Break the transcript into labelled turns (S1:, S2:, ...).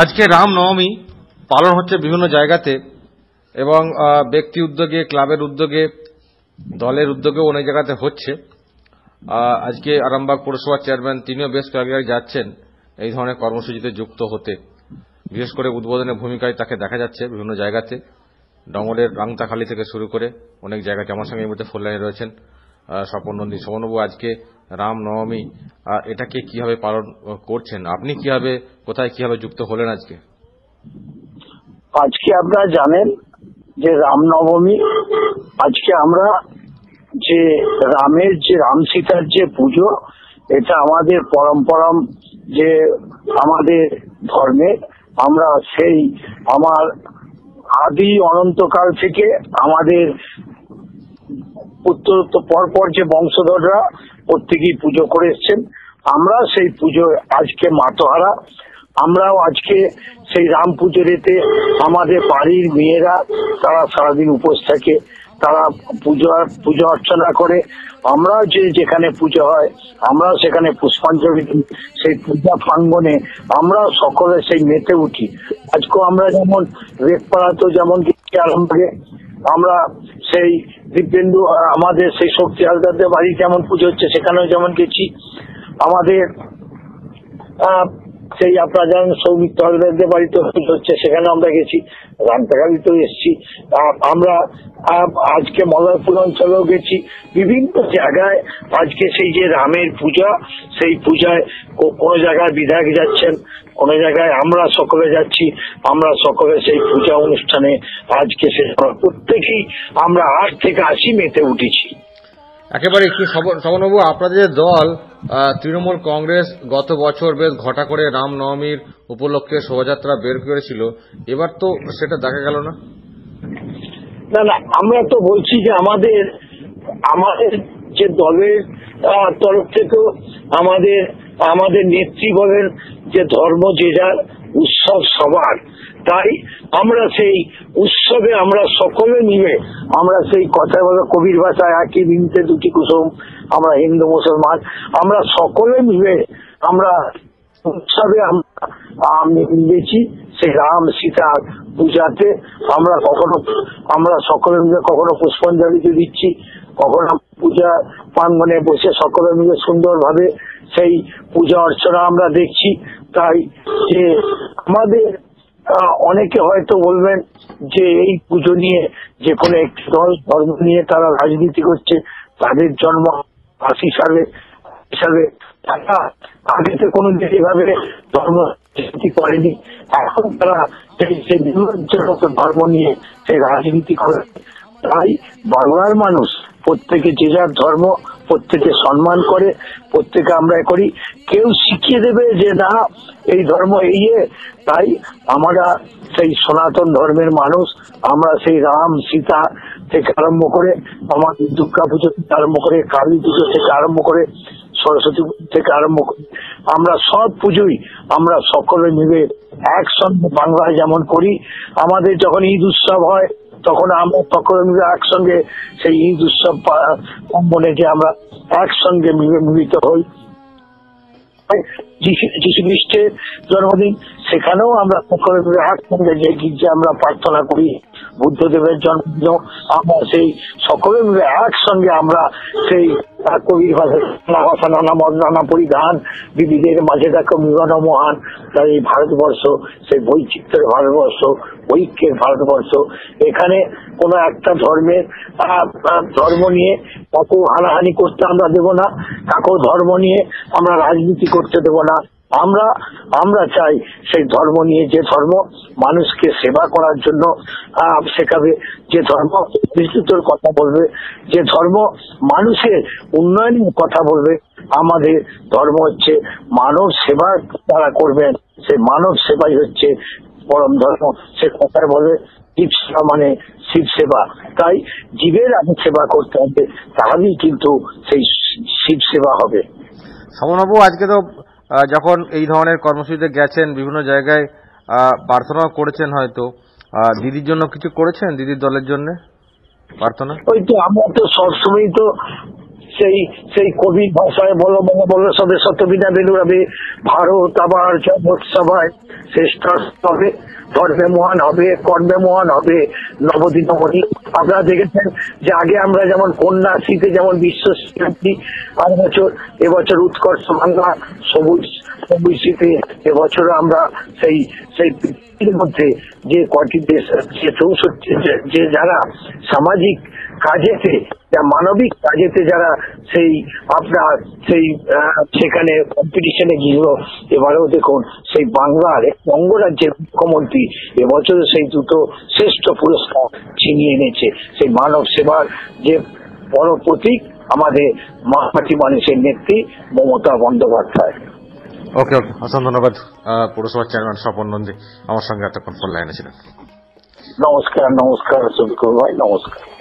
S1: আজকে রামনবমী পালন হচ্ছে বিভিন্ন জায়গাতে এবং ব্যক্তি উদ্যোগে, ক্লাবের উদ্যোগে, দলের উদ্যোগেও অনেক জায়গাতে হচ্ছে। আজকে আরামবাগ পৌরসভার চেয়ারম্যান তিনিও বেশ কয়েক জায়গায় যাচ্ছেন এই ধরনের কর্মসূচিতে যুক্ত হতে। বিশেষ করে উদ্বোধনের ভূমিকায় তাকে দেখা যাচ্ছে বিভিন্ন জায়গাতে। ডঙ্গরের রাংতাখালি থেকে শুরু করে অনেক জায়গাতে আমার সঙ্গে এই মুহূর্তে ফোন লাইনে রয়েছেন। স্বপন নন্দী স্বপনবাবু আজকে রাম নবমী এটাকে কীভাবে পালন করছেন? আপনি কীভাবে, কোথায় কীভাবে যুক্ত হলেন আজকে?
S2: আজকে আপনারা জানেন যে রামনবমী, আজকে আমরা যে রামের যে, রাম সীতার যে পুজো, এটা আমাদের পরম্পরম যে আমাদের ধর্মে, আমরা সেই আমার আদি অনন্তকাল থেকে আমাদের উত্তরোত্তর পরপর যে বংশধররা প্রত্যেকেই পুজো করে এসছেন, আমরা সেই পুজো আজকে মাতোহারা, আমরাও আজকে সেই রাম পুজোর এতে আমাদের বাড়ির মেয়েরা, তারা সারাদিন উপোস থাকে, তারা পুজো পুজো অর্চনা করে আমরা যে যেখানে পুজো হয় আমরা সেখানে পুষ্পাঞ্জলি দিই, সেই পূজা প্রাঙ্গনে আমরা সকলে সেই মেতে উঠি। আজকেও আমরা যেমন রেকপাড়াতেও যেমন আলমবাগে আমরা সেই দিব্যেন্দু আমাদের সেই শক্তি হালদারদের বাড়ি যেমন পুজো হচ্ছে সেখানেও যেমন গেছি। আমাদের সেই আপনারা জানেন সৌমিত্র হালদারদের বাড়িতে হচ্ছে, সেখানে আমরা গেছি রামটাকালিতেও এসেছি। আমরা আজকে মলয়পুর অঞ্চলেও গেছি। বিভিন্ন জায়গায় আজকে সেই যে রামের পূজা, সেই পূজায় কোনো জায়গায় বিধায়ক যাচ্ছেন, কোন জায়গায় আমরা সকলে যাচ্ছি, আমরা সকলে সেই পূজা অনুষ্ঠানে আজকে সে প্রত্যেকেই আমরা আট থেকে আশি মেতে উঠেছি।
S1: একেবারে কি শ্রবণবাবু আপনাদের দল তৃণমূল কংগ্রেস গত বছর বেশ ঘটা করে রাম নবমীর উপলক্ষে শোভাযাত্রা বের করেছিল। এবার তো সেটা দেখা গেল না।
S2: না না, আমরা তো বলছি যে আমাদের আমাদের যে দলের তরফ থেকেও আমাদের আমাদের নেত্রী বলেন যে ধর্ম যে যার, উৎসব সবার তাই আমরা সেই উৎসবে আমরা সকলে মিলে আমরা সেই কথা বলে কবির ভাষায় একই বিনতে দুটি কুসুম, আমরা হিন্দু, মুসলমান, আমরা সকলে মিলে আমরা উৎসবে আমরা মিলেছি সেই রাম সীতা পূজাতে আমরা কখনো, আমরা সকলে মিলে কখনো পুষ্পাঞ্জলিতে দিচ্ছি, কখনো পূজা প্রাঙ্গনে বসে সকলে মিলে সুন্দরভাবে সেই পূজা অর্চনা আমরা দেখছি। তাই যে আমাদের অনেকে হয়তো বলবেন যে এই পুজো নিয়ে যে কোনো একটি দল, ধর্ম নিয়ে তারা রাজনীতি করছে, তাদের জন্ম আশি সালে হিসাবে তারা আগে তো কোনো এভাবে ধর্ম করেনি। এখন তারা সেই ধর্ম নিয়ে সেই রাজনীতি করে তাই বাংলার মানুষ প্রত্যেকে যে যার ধর্ম, প্রত্যেকে সম্মান করে, প্রত্যেকে আমরা করি। কেউ শিখিয়ে দেবে যে না, এই ধর্ম এই তাই আমরা সেই সনাতন ধর্মের মানুষ, আমরা সেই রাম, সীতা থেকে আরম্ভ করে, আমাদের দুর্গা পুজো থেকে আরম্ভ করে, কালী পুজো থেকে আরম্ভ করে, সরস্বতী থেকে আরম্ভ করে, আমরা সব পুজোই আমরা সকলে মিলে একসঙ্গে বাংলায় যেমন করি। আমাদের যখন ঈদ উৎসব হয় তখন আমরা সকলে একসঙ্গে সেই ঈদ উৎসব মনে যে আমরা একসঙ্গে মিলে মিলিত হই। যিশু খ্রিস্টের জন্মদিন সেখানেও আমরা যে গির্জা আমরা প্রার্থনা করি, বুদ্ধদেবের জন্মদিন, আমরা সেই সকলে মিলে একসঙ্গে আমরা সেই কবির ভাষা, নানা মত, নানা পরিধান বিবিধের মাঝে দেখো মিলন মহান তাই এই ভারতবর্ষ, সেই বৈচিত্র্যের ভারতবর্ষ, ঐক্যের ভারতবর্ষ। এখানে কোন একটা ধর্মের ধর্ম নিয়ে কাকেও হানাহানি করতে আমরা দেব না কাকেও ধর্ম নিয়ে আমরা রাজনীতি করতে দেব না। আমরা আমরা চাই সেই ধর্ম নিয়ে যে ধর্ম মানুষকে সেবা করার জন্য শেখাবে, যে ধর্ম বিদ্যুতের কথা বলবে, যে ধর্ম মানুষের উন্নয়নের কথা বলবে। আমাদের ধর্ম হচ্ছে মানব সেবা তারা করবেন সেই মানব সেবাই হচ্ছে পরম ধর্ম। সে কথায় বলে, জীব সেবা মানে শিব সেবা। তাই জীবের আমি সেবা করতে হবে, তাহলেই কিন্তু সেই শিব সেবা হবে।
S1: শ্রবণবাবু আজকে তো যখন এই ধরনের কর্মসূচিতে গেছেন বিভিন্ন জায়গায় প্রার্থনাও করেছেন হয়তো। দিদির জন্য কিছু করেছেন? দিদির দলের জন্য প্রার্থনা?
S2: ওই তো আমরা তো সবসময় তো সেই সেই কবির ভাষায় বলো বলো সবে শতবিনা বেলুড়াবে ভারত আবার জগৎ সভায় শ্রেষ্ঠ হবে, ধর্মে মহান হবে, কর্মে মহান হবে। নবদিনমণি আপনারা দেখেছেন যে আগে আমরা যেমন কন্যাশ্রীতে যেমন বিশ্ব স্বীকৃতি আর বছর এবছর উৎকর্ষ বাংলা, সবুজ সবুজশ্রীতে এবছর আমরা সেই সেই পৃথিবীর মধ্যে যে কটি দেশ যে চৌষট্টি যে- যারা সামাজিক কাজেতে মানবিক কাজেতে যারা সেই আপনার সেই সেখানে কম্পিটিশনে গিয়েছিল। এবারেও দেখুন সেই বাংলার অঙ্গরাজ্যের মুখ্যমন্ত্রী এবছরে সেই দুটো শ্রেষ্ঠ পুরস্কার ছিনিয়ে এনেছে। সেই মানব সেবার যে বড় প্রতীক আমাদের মাটি মানুষের নেত্রী মমতা বন্দ্যোপাধ্যায়।
S1: ওকে ওকে অসংখ্য ধন্যবাদ পৌরসভার চেয়ারম্যান স্বপন নন্দী। আমার সঙ্গে এতক্ষণ ফোন লাইনে ছিলেন।
S2: নমস্কার নমস্কার ভাই নমস্কার।